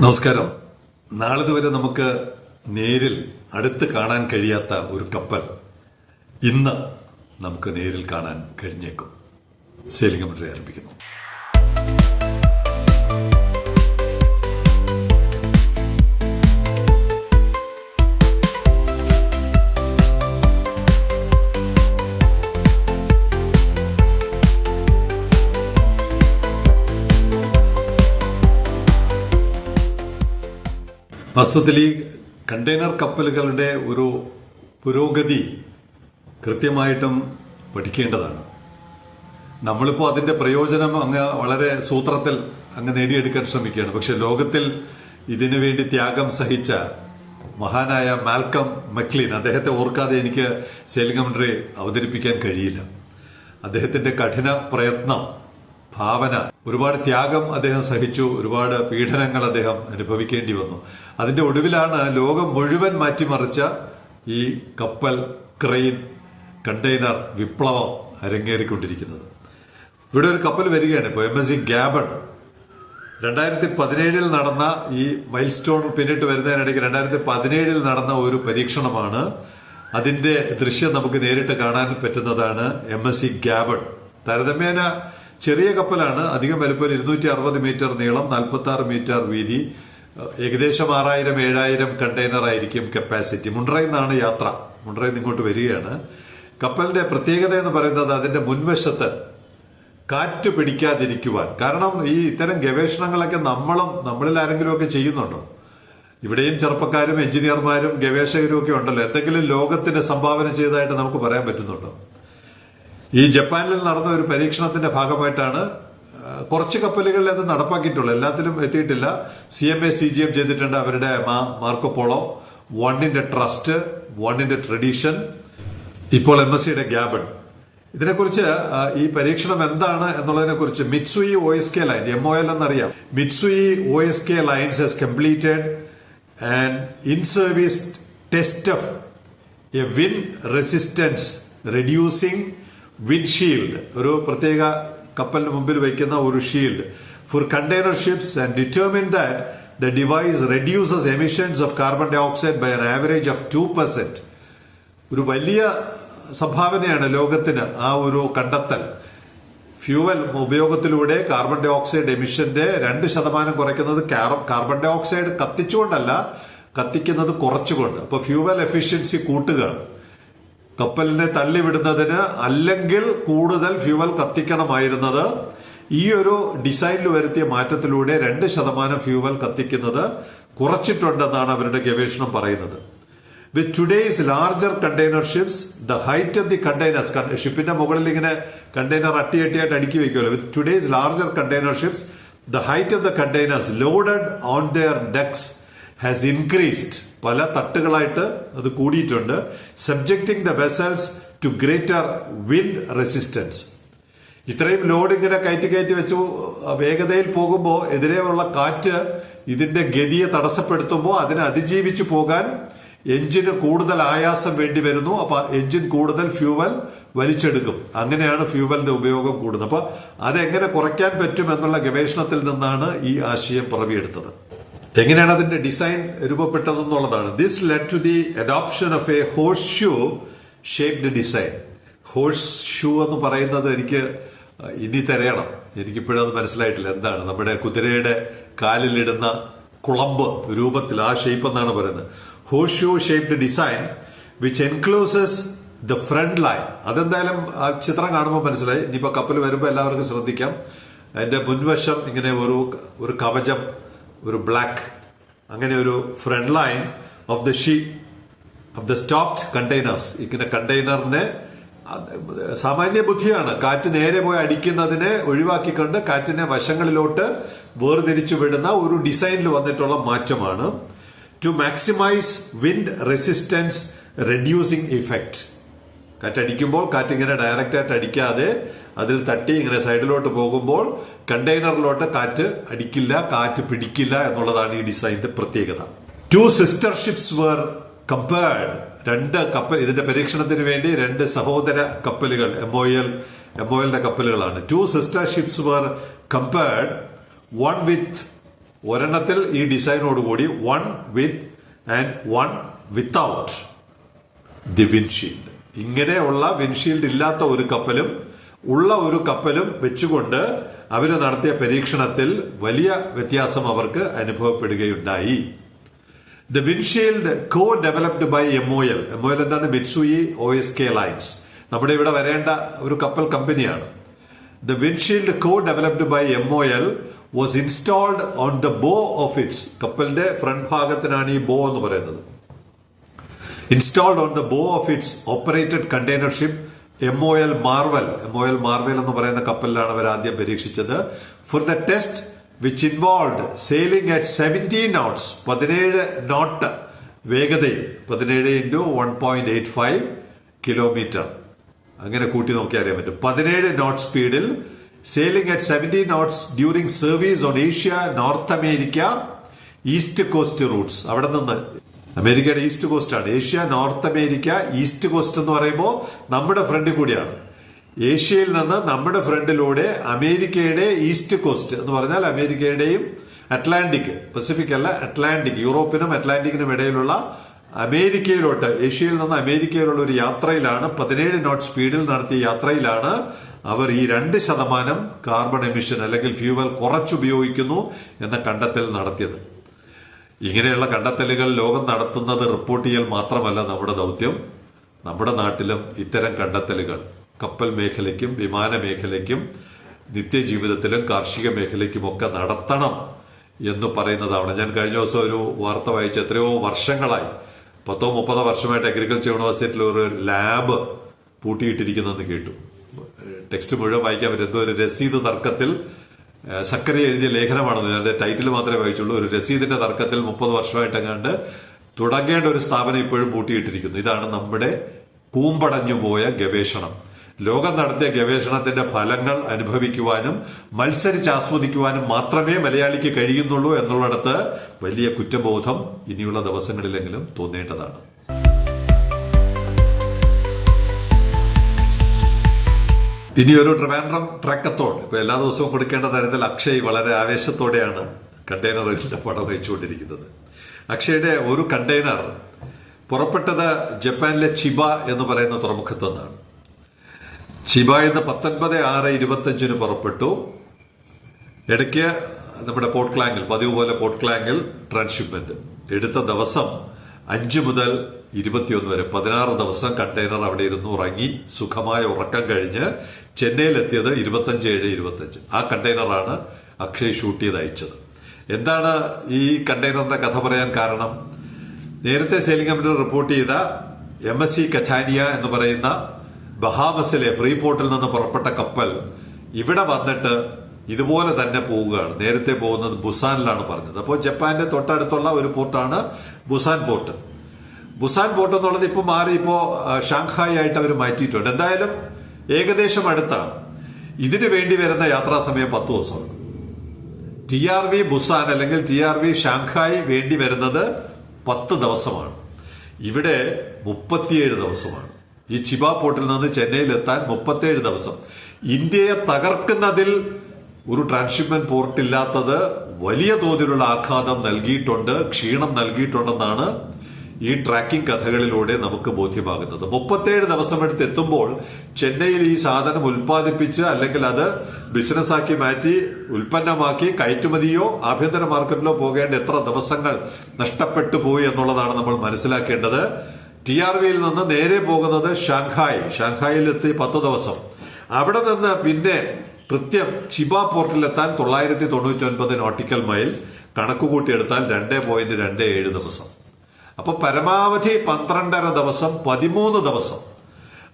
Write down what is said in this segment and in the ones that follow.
നമസ്കാരം. നാളിതുവരെ നമുക്ക് നേരിൽ അടുത്ത് കാണാൻ കഴിയാത്ത ഒരു കപ്പൽ ഇന്ന് നമുക്ക് നേരിൽ കാണാൻ കഴിഞ്ഞേക്കും. കമന്ററി ആരംഭിക്കുന്നു. വാസ്തവത്തിൽ ഈ കണ്ടെയ്നർ കപ്പലുകളുടെ ഒരു പുരോഗതി കൃത്യമായിട്ടും പഠിക്കേണ്ടതാണ്. നമ്മളിപ്പോൾ അതിന്റെ പ്രയോജനം അങ്ങ് വളരെ സൂത്രത്തിൽ അങ്ങ് നേടിയെടുക്കാൻ ശ്രമിക്കുകയാണ്. പക്ഷെ ലോകത്തിൽ ഇതിനു വേണ്ടി ത്യാഗം സഹിച്ച മഹാനായ മാൽക്കം മക്ലിൻ അദ്ദേഹത്തെ ഓർക്കാതെ എനിക്ക് സെയിലിംഗ് കമൻട്രി അവതരിപ്പിക്കാൻ കഴിയില്ല. അദ്ദേഹത്തിന്റെ കഠിന പ്രയത്നം ഭാവന. ഒരുപാട് ത്യാഗം അദ്ദേഹം സഹിച്ചു. ഒരുപാട് പീഡനങ്ങൾ അദ്ദേഹം അനുഭവിക്കേണ്ടി വന്നു. അതിന്റെ ഒടുവിലാണ് ലോകം മുഴുവൻ മാറ്റിമറിച്ച ഈ കപ്പൽ ക്രെയിൻ കണ്ടെയ്നർ വിപ്ലവം അരങ്ങേറിക്കൊണ്ടിരിക്കുന്നത്. ഇവിടെ ഒരു കപ്പൽ വരികയാണ് ഇപ്പോൾ എം എസ് സി ഗ്യാബൺ രണ്ടായിരത്തി പതിനേഴിൽ നടന്ന ഈ മൈൽ സ്റ്റോൺ പിന്നിട്ട് വരുന്നതിനിടയ്ക്ക് രണ്ടായിരത്തി പതിനേഴിൽ നടന്ന ഒരു പരീക്ഷണമാണ്. അതിന്റെ ദൃശ്യം നമുക്ക് നേരിട്ട് കാണാൻ പറ്റുന്നതാണ് എം എസ് സി ഗ്യാബൺ താരതമ്യേന ചെറിയ കപ്പലാണ്. അധികം വലുപ്പം ഇരുന്നൂറ്റി അറുപത് മീറ്റർ നീളം നാൽപ്പത്തി ആറ് മീറ്റർ വീതി. ഏകദേശം ആറായിരം ഏഴായിരം കണ്ടെയ്നർ ആയിരിക്കും കപ്പാസിറ്റി മുണ്ട്രയിൽ നിന്നാണ് യാത്ര. മുണ്ട്രയിൽ നിന്ന് ഇങ്ങോട്ട് വരികയാണ്. കപ്പലിന്റെ പ്രത്യേകത എന്ന് പറയുന്നത് അതിന്റെ മുൻവശത്ത് കാറ്റ് പിടിക്കാതിരിക്കുവാൻ. കാരണം ഈ ഇത്തരം ഗവേഷണങ്ങളൊക്കെ നമ്മളും നമ്മളിൽ ആരെങ്കിലും ഒക്കെ ചെയ്യുന്നുണ്ടോ? ഇവിടെയും ചെറുപ്പക്കാരും എഞ്ചിനീയർമാരും ഗവേഷകരും ഒക്കെ ഉണ്ടല്ലോ. എന്തെങ്കിലും ലോകത്തിന് സംഭാവന ചെയ്തതായിട്ട് നമുക്ക് പറയാൻ പറ്റുന്നുണ്ടോ? ഈ ജപ്പാനിൽ നടന്ന ഒരു പരീക്ഷണത്തിന്റെ ഭാഗമായിട്ടാണ് കുറച്ച് കപ്പലുകളിൽ അത് നടപ്പാക്കിയിട്ടുള്ളൂ എല്ലാത്തിലും എത്തിയിട്ടില്ല. C M A C G M ചെയ്തിട്ടുണ്ട് അവരുടെ മാർക്കോപോളോ മാർക്കോ പോളോ. വണ്ണിന്റെ ട്രസ്റ്റ് വണ്ണിന്റെ ട്രഡീഷൻ. ഇപ്പോൾ എം എസ് സിയുടെ ഗ്യാബൺ. ഇതിനെക്കുറിച്ച് ഈ പരീക്ഷണം എന്താണ് എന്നുള്ളതിനെ കുറിച്ച് Mitsui O S K line M O L എന്നറിയാം. Mitsui O S K lines has completed and in service test of a wind resistance reducing windshield ഒരു പ്രത്യേക കപ്പലിന് മുമ്പിൽ വയ്ക്കുന്ന ഒരു shield for container ships and determine that the device reduces emissions of carbon dioxide by an average of two percent ഒരു വലിയ സംഭാവനയാണ് ലോകത്തിന് ആ ഒരു കണ്ടെത്തൽ. ഫ്യൂവൽ ഉപയോഗത്തിലൂടെ കാർബൺ ഡൈ ഓക്സൈഡ് എമിഷന്റെ രണ്ട് ശതമാനം കുറയ്ക്കുന്നത് കാർബൺ ഡൈ ഓക്സൈഡ് കത്തിച്ചുകൊണ്ടല്ല കത്തിക്കുന്നത് കുറച്ചുകൊണ്ട്. അപ്പോൾ ഫ്യൂവൽ എഫിഷ്യൻസി കൂട്ടുകയാണ്. കപ്പലിനെ തള്ളിവിടുന്നതിന് അല്ലെങ്കിൽ കൂടുതൽ ഫ്യൂവൽ കത്തിക്കണമായിരുന്നത്. ഈ ഒരു ഡിസൈനിൽ വരുത്തിയ മാറ്റത്തിലൂടെ രണ്ട് ശതമാനം ഫ്യൂവൽ കത്തിക്കുന്നത് കുറച്ചിട്ടുണ്ടെന്നാണ് അവരുടെ ഗവേഷണം പറയുന്നത്. With today's larger container ships the height of the containers ഷിപ്പിന്റെ മുകളിൽ ഇങ്ങനെ കണ്ടെയ്നർ അട്ടിയട്ടിയായിട്ട് അടുക്കി വെക്കുമല്ലോ. With today's larger container ships the height of the containers loaded on their decks has increased പല തട്ടുകളായിട്ട് അത് കൂടിയിട്ടുണ്ട്. Subjecting the vessels to greater wind resistance ഇത്രയും load ഇങ്ങനെ കയറ്റി കയറ്റി വെച്ച് വേഗതയിൽ പോകുമ്പോൾ എതിരെയുള്ള കാറ്റ് ഇതിന്റെ ഗതിയെ തടസ്സപ്പെടുത്തുമ്പോൾ അതിനെ അതിജീവിച്ചു പോകാൻ എഞ്ചിന് കൂടുതൽ ആയാസം വേണ്ടി വരുന്നു. അപ്പൊ എഞ്ചിൻ കൂടുതൽ ഫ്യൂവൽ വലിച്ചെടുക്കും. അങ്ങനെയാണ് ഫ്യൂവലിന്റെ ഉപയോഗം കൂടുന്നത്. അപ്പൊ അതെങ്ങനെ കുറയ്ക്കാൻ പറ്റും എന്നുള്ള ഗവേഷണത്തിൽ നിന്നാണ് ഈ ആശയം പിറവിയെടുത്തത്. എങ്ങനെയാണ് അതിന്റെ design രൂപപ്പെട്ടതെന്നുള്ളതാണ്. This led to the adoption of a horseshoe shaped design horseshoe എന്ന് പറയുന്നത് എനിക്ക് ഇനി തിരയണം. എനിക്കിപ്പോഴും അത് മനസ്സിലായിട്ടില്ല എന്താണ്. നമ്മുടെ കുതിരയുടെ കാലിലിടുന്ന കുളമ്പ് രൂപത്തിൽ ആ ഷേപ്പ് എന്നാണ് പറയുന്നത്. Horseshoe shaped design which encloses the front line അതെന്തായാലും ആ ചിത്രം കാണുമ്പോൾ മനസ്സിലായി. ഇനിയിപ്പോൾ കപ്പൽ വരുമ്പോൾ എല്ലാവർക്കും ശ്രദ്ധിക്കാം. അതിന്റെ മുൻവശം ഇങ്ങനെ ഒരു ഒരു കവചം ഒരു ബ്ലാക്ക് അങ്ങനെ ഒരു front line of the she of the stacked containers ഇങ്ങനെ കണ്ടെയ്നറിനെ സാമാന്യ ബുദ്ധിയാണ്. കാറ്റ് നേരെ പോയി അടിക്കുന്നതിനെ ഒഴിവാക്കിക്കൊണ്ട് കാറ്റിനെ വശങ്ങളിലോട്ട് വേർതിരിച്ചു വിടുന്ന ഒരു ഡിസൈനിൽ വന്നിട്ടുള്ള മാറ്റമാണ്. To maximise wind resistance reducing effect കാറ്റടിക്കുമ്പോൾ കാറ്റ് ഇങ്ങനെ ഡയറക്റ്റ് ആയിട്ട് അടിക്കാതെ അതിൽ തട്ടി ഇങ്ങനെ സൈഡിലോട്ട് പോകുമ്പോൾ കണ്ടെയ്നറിലോട്ട് കാറ്റ് അടിക്കില്ല കാറ്റ് പിടിക്കില്ല എന്നുള്ളതാണ് ഈ ഡിസൈനിന്റെ പ്രത്യേകത. Two sister ships were compared രണ്ട് കപ്പൽ ഇതിന്റെ പരീക്ഷണത്തിന് വേണ്ടി രണ്ട് സഹോദര കപ്പലുകൾ M O L M O കപ്പലുകളാണ്. Two sister ships were compared one with ഒരെണ്ണത്തിൽ ഈ ഡിസൈനോട് കൂടി one with and one without the windshield ഇങ്ങനെയുള്ള വിൻഷീൽഡ് ഇല്ലാത്ത ഒരു കപ്പലും ഉള്ള ഒരു കപ്പലും വെച്ചുകൊണ്ട് അവർ നടത്തിയ പരീക്ഷണത്തിൽ വലിയ വ്യത്യാസം അവർക്ക് അനുഭവപ്പെടുകയുണ്ടായി. The windshield co developed by M O L M O L എന്താണ്? Mitsui O S K lines നമ്മുടെ ഇവിടെ വരേണ്ട ഒരു കപ്പൽ കമ്പനിയാണ്. The windshield co developed by M O L was installed on the bow of its കപ്പലിന്റെ front ഭാഗത്തിനാണ് ഈ ബോ എന്ന് പറയുന്നത്. Installed on the bow of its operated container ship M O L Marvel M O L Marvel എന്ന് പറയുന്ന കപ്പലിലാണ് അവർ ആദ്യം പരീക്ഷിച്ചത്. For the test which involve sailing at seventeen knots പതിനേഴ് നോട്ട് വേഗതയിൽ പതിനേഴ് into one point eight five kilometre അങ്ങനെ കൂട്ടി നോക്കി അറിയാൻ പറ്റും. പതിനേഴ് നോട്ട് സ്പീഡിൽ sailing at seventeen knots during service on Asia North America East Coast routes അവിടെ നിന്ന് അമേരിക്കയുടെ east കോസ്റ്റാണ് Asia North America East Coast എന്ന് പറയുമ്പോൾ നമ്മുടെ ഫ്രണ്ട് കൂടിയാണ്. ഏഷ്യയിൽ നിന്ന് നമ്മുടെ ഫ്രണ്ടിലൂടെ അമേരിക്കയുടെ ഈസ്റ്റ് കോസ്റ്റ് എന്ന് പറഞ്ഞാൽ അമേരിക്കയുടെയും അറ്റ്ലാന്റിക് പസഫിക് അല്ല അറ്റ്ലാന്റിക് യൂറോപ്പിനും അറ്റ്ലാന്റിക്കിനും ഇടയിലുള്ള അമേരിക്കയിലോട്ട് ഏഷ്യയിൽ നിന്ന് അമേരിക്കയിലുള്ള ഒരു യാത്രയിലാണ് പതിനേഴ് നോട്ട് സ്പീഡിൽ നടത്തിയ യാത്രയിലാണ് അവർ ഈ രണ്ട് ശതമാനം കാർബൺ എമിഷൻ അല്ലെങ്കിൽ ഫ്യൂവൽ കുറച്ചുപയോഗിക്കുന്നു എന്ന കണ്ടെത്തൽ നടത്തിയത്. ഇങ്ങനെയുള്ള കണ്ടെത്തലുകൾ ലോകം നടത്തുന്നത് റിപ്പോർട്ട് ചെയ്യൽ മാത്രമല്ല നമ്മുടെ ദൗത്യം. നമ്മുടെ നാട്ടിലും ഇത്തരം കണ്ടെത്തലുകൾ. കപ്പൽ മേഖലയ്ക്കും വിമാന മേഖലയ്ക്കും നിത്യജീവിതത്തിലും കാർഷിക മേഖലയ്ക്കുമൊക്കെ നടത്തണം എന്ന് പറയുന്നതാണ്. ഞാൻ കഴിഞ്ഞ ദിവസം ഒരു വാർത്ത വായിച്ച എത്രയോ വർഷങ്ങളായി. പത്തോ മുപ്പതോ വർഷമായിട്ട് അഗ്രികൾച്ചർ യൂണിവേഴ്സിറ്റിയിൽ ഒരു ലാബ് പൂട്ടിയിട്ടിരിക്കുന്നെന്ന് കേട്ടു. ടെക്സ്റ്റ് മുഴുവൻ വായിക്കാൻ പറ്റും. എന്തോ ഒരു രസീത് തർക്കത്തിൽ സക്കറി എഴുതിയ ലേഖനമാണെന്ന് അതിന്റെ ടൈറ്റിൽ മാത്രമേ വായിച്ചുള്ളൂ. ഒരു രസീദിന്റെ തർക്കത്തിൽ മുപ്പത് വർഷമായിട്ടെങ്ങാണ്ട് തുടങ്ങേണ്ട ഒരു സ്ഥാപനം ഇപ്പോഴും പൂട്ടിയിട്ടിരിക്കുന്നു. ഇതാണ് നമ്മുടെ കൂമ്പടഞ്ഞു പോയ ഗവേഷണം. ലോകം നടത്തിയ ഗവേഷണത്തിന്റെ ഫലങ്ങൾ അനുഭവിക്കുവാനും മത്സരിച്ച് ആസ്വദിക്കുവാനും മാത്രമേ മലയാളിക്ക് കഴിയുന്നുള്ളൂ എന്നുള്ളിടത്ത് വലിയ കുറ്റബോധം ഇനിയുള്ള ദിവസങ്ങളിലെങ്കിലും തോന്നേണ്ടതാണ്. ഇനി ഒരു ട്രിവാൻഡ്രം ട്രക്കത്തോൺ. ഇപ്പൊ എല്ലാ ദിവസവും കൊടുക്കേണ്ട തരത്തിൽ അക്ഷയ് വളരെ ആവേശത്തോടെയാണ് കണ്ടെയ്നറുകളുടെ പടം വഹിച്ചുകൊണ്ടിരിക്കുന്നത്. അക്ഷയുടെ ഒരു കണ്ടെയ്നർ പുറപ്പെട്ടത് ജപ്പാനിലെ ചിബ എന്ന് പറയുന്ന തുറമുഖത്തു നിന്നാണ് ചിബ എന്ന് പത്തൊൻപത് ആറ് ഇരുപത്തഞ്ചിന് പുറപ്പെട്ടു. ഇടയ്ക്ക് നമ്മുടെ പോർട്ട് ക്ലാങ്ങിൽ പതിവ് പോലെ പോർട്ട് ക്ലാങ്ങിൽ ട്രാൻസ്ഷിപ്മെന്റ്. എടുത്ത ദിവസം അഞ്ച് മുതൽ ഇരുപത്തിയൊന്ന് വരെ പതിനാറ് ദിവസം കണ്ടെയ്നർ അവിടെ ഇരുന്ന് ഉറങ്ങി സുഖമായ ഉറക്കം കഴിഞ്ഞ് ചെന്നൈയിലെത്തിയത് ഇരുപത്തഞ്ച് ഏഴ് ഇരുപത്തഞ്ച്. ആ കണ്ടെയ്നറാണ് അക്ഷയ് ഷൂട്ട് ചെയ്ത് അയച്ചത്. എന്താണ് ഈ കണ്ടെയ്നറിന്റെ കഥ പറയാൻ കാരണം? നേരത്തെ സെയിലിംഗ് കമ്പനി റിപ്പോർട്ട് ചെയ്ത എം എസ് സി കഥാനിയ എന്ന് പറയുന്ന ബഹാമസിലെ ഫ്രീ പോർട്ടിൽ നിന്ന് പുറപ്പെട്ട കപ്പൽ ഇവിടെ വന്നിട്ട് ഇതുപോലെ തന്നെ പോവുകയാണ്. നേരത്തെ പോകുന്നത് ബുസാനിലാണ് പറഞ്ഞത്. അപ്പോൾ ജപ്പാന്റെ തൊട്ടടുത്തുള്ള ഒരു പോർട്ടാണ് ബുസാൻ പോർട്ട്. ബുസാൻ പോർട്ട് എന്നുള്ളത് ഇപ്പോൾ മാറി ഇപ്പോൾ ഷാങ്ഹായി ആയിട്ട് അവർ മാറ്റിയിട്ടുണ്ട്. എന്തായാലും ഏകദേശം അടുത്താണ്. ഇതിനു വേണ്ടി വരുന്ന യാത്രാ സമയം പത്ത് ദിവസമാണ്. ടി ആർ വി ബുസാൻ അല്ലെങ്കിൽ ടി ആർ വി ഷാങ്ഹായ് വേണ്ടി വരുന്നത് പത്ത് ദിവസമാണ്. ഇവിടെ മുപ്പത്തിയേഴ് ദിവസമാണ്. ഈ ചിബ പോർട്ടിൽ നിന്ന് ചെന്നൈയിൽ എത്താൻ മുപ്പത്തേഴ് ദിവസം. ഇന്ത്യയെ തകർക്കുന്നതിൽ ഒരു ട്രാൻസ്ഷിപ്മെന്റ് പോർട്ട് ഇല്ലാത്തത് വലിയ തോതിലുള്ള ആഘാതം നൽകിയിട്ടുണ്ട് ക്ഷീണം നൽകിയിട്ടുണ്ടെന്നാണ് ഈ ട്രാക്കിംഗ് കഥകളിലൂടെ നമുക്ക് ബോധ്യമാകുന്നത്. മുപ്പത്തേഴ് ദിവസം എടുത്ത് എത്തുമ്പോൾ ചെന്നൈയിൽ ഈ സാധനം ഉൽപ്പാദിപ്പിച്ച് അല്ലെങ്കിൽ അത് ബിസിനസ്സാക്കി മാറ്റി ഉൽപ്പന്നമാക്കി കയറ്റുമതിയോ ആഭ്യന്തര മാർക്കറ്റിലോ പോകേണ്ട എത്ര ദിവസങ്ങൾ നഷ്ടപ്പെട്ടു പോയി എന്നുള്ളതാണ് നമ്മൾ മനസ്സിലാക്കേണ്ടത്. ടി ആർ വിയിൽ നിന്ന് നേരെ പോകുന്നത് ഷാങ്ഹായ്. ഷാങ്ഹായിൽ എത്തി പത്ത് ദിവസം. അവിടെ നിന്ന് പിന്നെ കൃത്യം ചിബ പോർട്ടിലെത്താൻ തൊള്ളായിരത്തി തൊണ്ണൂറ്റി ഒൻപത് നോട്ടിക്കൽ മൈൽ കണക്കുകൂട്ടിയെടുത്താൽ രണ്ട് പോയിന്റ് രണ്ട് ഏഴ് ദിവസം. അപ്പൊ പരമാവധി പന്ത്രണ്ടര ദിവസം പതിമൂന്ന് ദിവസം.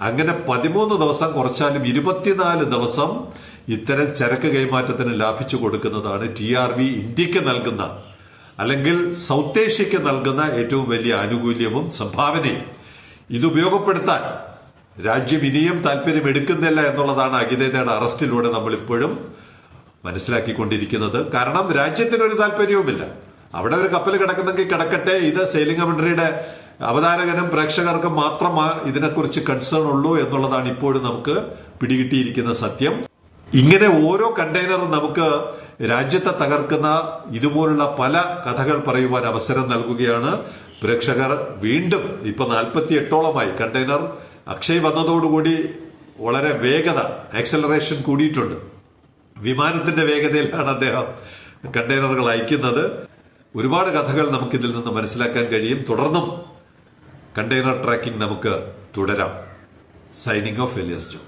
അങ്ങനെ പതിമൂന്ന് ദിവസം കുറച്ചാലും ഇരുപത്തിനാല് ദിവസം ഇത്തരം ചരക്ക് കൈമാറ്റത്തിന് ലാഭിച്ചു കൊടുക്കുന്നതാണ് ടി ആർ വി ഇന്ത്യയ്ക്ക് നൽകുന്ന അല്ലെങ്കിൽ സൗത്ത് ഏഷ്യക്ക് നൽകുന്ന ഏറ്റവും വലിയ ആനുകൂല്യവും സംഭാവനയും. ഇത് ഉപയോഗപ്പെടുത്താൻ രാജ്യം ഇനിയും താല്പര്യം എടുക്കുന്നില്ല എന്നുള്ളതാണ് അഖിലേതയുടെ അറസ്റ്റിലൂടെ നമ്മളിപ്പോഴും മനസ്സിലാക്കിക്കൊണ്ടിരിക്കുന്നത്. കാരണം രാജ്യത്തിനൊരു താല്പര്യവുമില്ല. അവിടെ ഒരു കപ്പൽ കിടക്കുന്നെങ്കിൽ കിടക്കട്ടെ. ഇത് സെയിലിംഗ് കമൻട്രിയുടെ അവതാരകനും പ്രേക്ഷകർക്കും മാത്രമാണ് ഇതിനെക്കുറിച്ച് കൺസേൺ ഉള്ളൂ എന്നുള്ളതാണ് ഇപ്പോഴും നമുക്ക് പിടികിട്ടിയിരിക്കുന്ന സത്യം. ഇങ്ങനെ ഓരോ കണ്ടെയ്നറും നമുക്ക് രാജ്യത്തെ തകർക്കുന്ന ഇതുപോലുള്ള പല കഥകൾ പറയുവാൻ അവസരം നൽകുകയാണ്. പ്രേക്ഷകർ വീണ്ടും ഇപ്പൊ നാൽപ്പത്തി എട്ടോളമായി കണ്ടെയ്നർ അക്ഷയ് വന്നതോടുകൂടി വളരെ വേഗത ആക്സലറേഷൻ കൂടിയിട്ടുണ്ട്. വിമാനത്തിന്റെ വേഗതയിലാണ് അദ്ദേഹം കണ്ടെയ്നറുകൾ അയക്കുന്നത്. ഒരുപാട് കഥകൾ നമുക്കിതിൽ നിന്ന് മനസ്സിലാക്കാൻ കഴിയും. തുടർന്നും കണ്ടെയ്നർ ട്രാക്കിംഗ് നമുക്ക് തുടരാം. സൈനിങ് ഓഫ് എലിയസ് ജോ